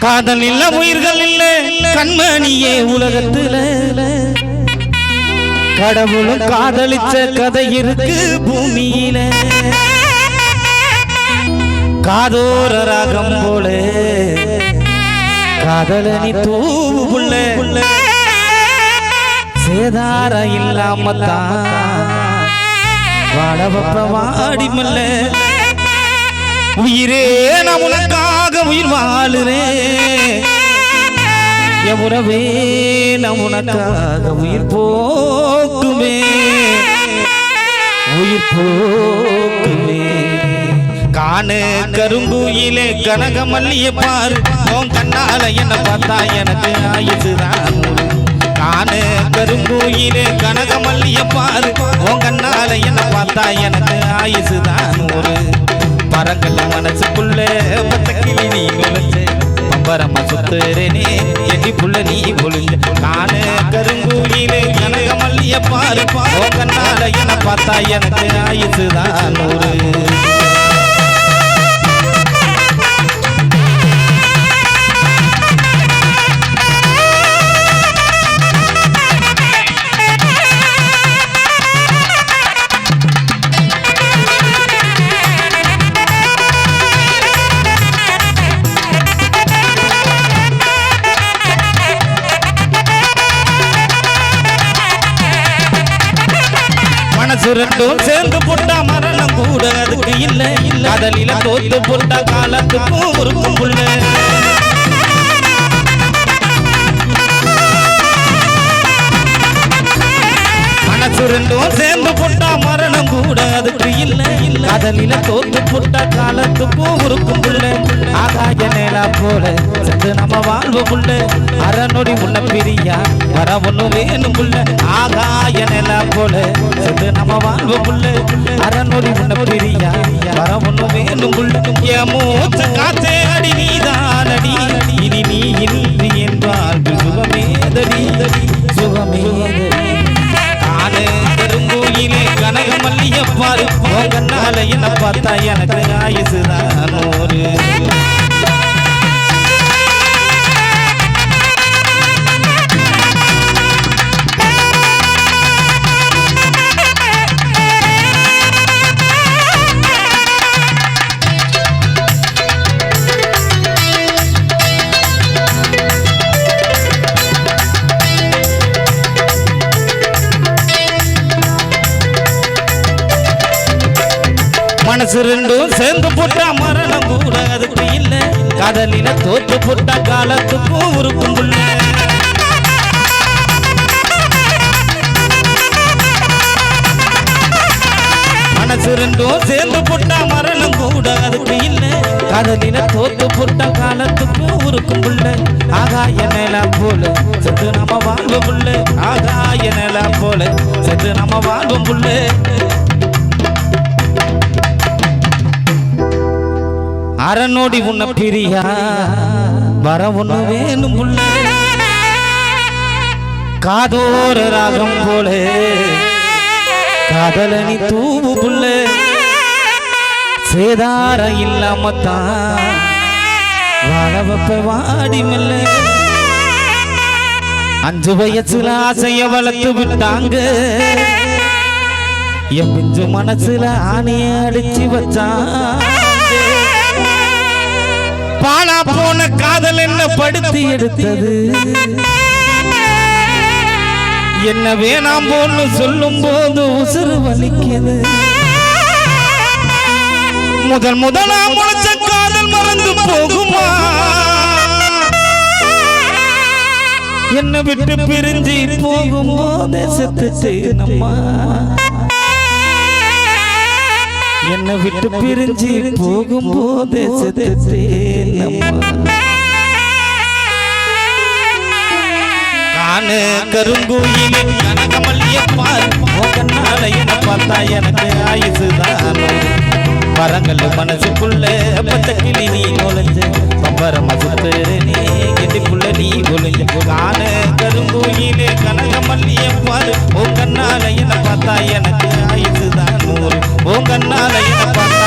காதல் இல்ல உயிர்கள் இல்ல கண்மணியே உலகத்துல. கடவுளும் காதலிச்ச கதை இருக்கு பூமியில. காதோர ராகம் போல. காதலனி தூவு புள்ள. சேதார இல்லாமத்தான் வாழ வப்ப வாடி மல்ல. உயிரே நான் உனக்காக உயிர் வாழுறேன். என் உறவே நான் உனக்காக உயிர் போக்குமே. உயிர் போக்குமே. காணு கரும்புயிலே கனக மல்லிய பாரு. உன் கண்ணால என்ன பார்த்தா எனக்கு ஆயுதுதான் காணு கரும்புயிலே கனக மல்லிய பாரு. உன் கண்ணால என்ன பார்த்தா எனக்கு ஆயுசுதான் நூறு மரங்கள் மனசுக்குள்ள பத்த கிளி நீ நுழைஞ்ச பம்பரமா சுத்துறேனே எட்டி புள்ள நீ ஒளிஞ்ச. காணு கரும்புயிலே கனக மல்லிய பாரு உன் கண்ணால என பார்த்தா எனக்கு ஆயுசுதான் நூறு. ரெண்டும் சேர்ந்து போட்டா மரணம் கூட அதுக்கு இல்ல. இல்ல. கடலில தோத்து போட்டா காலத்துக்கும் இருக்கும் புள்ள மனசு ரெண்டும் சேர்ந்து போட்டா மரணம் கூட அதுக்கு இல்ல. இல்ல கடலில தோத்து போட்டா காலத்துக்கும் இருக்கும் புள்ள. ஆகாய நேலா போல சென்று நம்ம வாழ்வு புள்ள. அறநொடி உள்ள பிரியா வர ஒண்ணு வேணும் புள்ள. ஆகாய நேலா போல சென்று நம்ம வாழ்வு புள்ள. அறநொடி உள்ள பிரியா வர ஒண்ணு வேணும் புள்ள. என் காத்தே பார்த்தா எனக்கு ஆயுசுதான் நூறு மனசு ரெண்டும் சேர்ந்து போட்டா மரணம் கூட அதுக்கு இல்ல. காதலில தோத்து போட்டா காலத்துக்கும் இருக்கும் புள்ள. மனசு ரெண்டும் சேர்ந்து போட்டா மரணம் கூட அதுக்கு இல்ல. காதலில தோத்து போட்டா காலத்துக்கும் இருக்கும் புள்ள. ஆகாய நிலம் போல செத்து நம்ம வாழ்வும் புள்ள. ஆகாய நிலம் போல செத்து நம்ம வாழ்வும் புள்ள. அறநோடி உன்ன பிரியா. வர ஒண்ணு வேணும் புள்ள காதோர ராகம் போல. காதலனி தூவு புள்ள. சேதார இல்லாம தான் வாழ வைப்ப வாடி மெல்ல. அஞ்சு வயசுல ஆசைய வளர்த்து விட்டாங்க. என் பிஞ்சு மனசுல ஆணைய அடிச்சு வச்சான். பாலா போன காதல் என்ன படுத்தி எடுத்தது? என்ன வேணாம் போன்னு சொல்லும் போது உசுறு வலிக்குது. முதல் முதலா முளைச்ச காதல் மறந்து போகுமா? என்ன விட்டு பிரிஞ்சு போகும்போதே செத்து நம்மா என்னை விட்டு பிரிஞ்சு போகும்போது. காணு கருங்கோயிலே கனகமல்லிய பாரு உன் கண்ணால என்ன பார்த்தா எனக்கு ஆயுசுதான் மரங்கள் மனசுக்குள்ள இதுக்குள்ள நீ ஒளிஞ்ச காணு கருங்கோயிலே கனகமல்லிய பாரு உன் கண்ணால என்ன பார்த்தா எனக்கு ஆயுசுதான் நூறு. உன் கண்ணால என்ன பார்த்தா